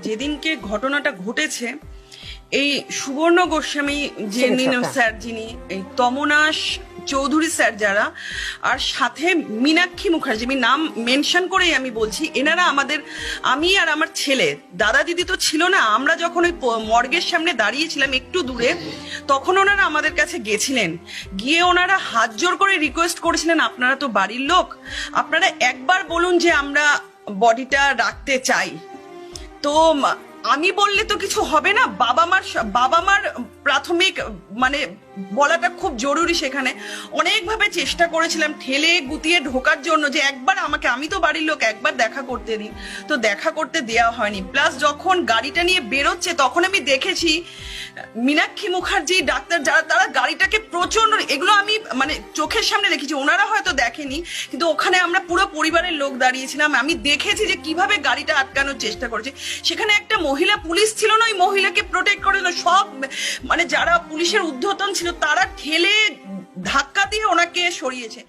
যেদিনকে ঘটনাটা ঘটেছে এই সুবর্ণ গোস্বামী যে। স্যার যিনি এই তমনাশ চৌধুরী স্যার যারা আর সাথে মীনাক্ষী মুখার্জি আমি নাম মেনশন করেই আমি বলছি এনারা আমাদের আমি আর আমার ছেলে দাদা দিদি তো ছিল না আমরা যখন ওই মর্গের সামনে দাঁড়িয়েছিলাম একটু দূরে তখন ওনারা আমাদের কাছে গেছিলেন গিয়ে ওনারা হাত জোর করে রিকোয়েস্ট করেছিলেন আপনারা তো বাড়ির লোক আপনারা একবার বলুন যে আমরা বডিটা রাখতে চাই তো আমি বললে তো কিছু হবে না। বাবা মার বাবা মার প্রাথমিক মানে বলাটা খুব জরুরি সেখানে। অনেকভাবে চেষ্টা করেছিলাম ঠেলে গুতিয়ে ঢোকার জন্য যে একবার আমাকে, আমি তো বাড়ির লোক, একবার দেখা করতে দিন। তো দেখা করতে দেওয়া হয়নি। প্লাস যখন গাড়িটা নিয়ে বেরোচ্ছে, তখন আমি দেখেছি, মীনাক্ষী মুখার্জি, ডাক্তার যারা, তারা গাড়িটাকে চোখের সামনে দেখেছি, ওনারা হয়তো দেখেনি, কিন্তু ওখানে আমরা পুরো পরিবারের লোক দাঁড়িয়েছিলাম। আমি দেখেছি যে কীভাবে গাড়িটা আটকানোর চেষ্টা করেছে। সেখানে একটা মহিলা, পুলিশ ছিল না ওই মহিলাকে প্রোটেক্ট করে সব মানে যারা পুলিশের উদ্ধতন ছিল, তারা ঠেলে ধাক্কা দিয়ে ওনাকে সরিয়েছে।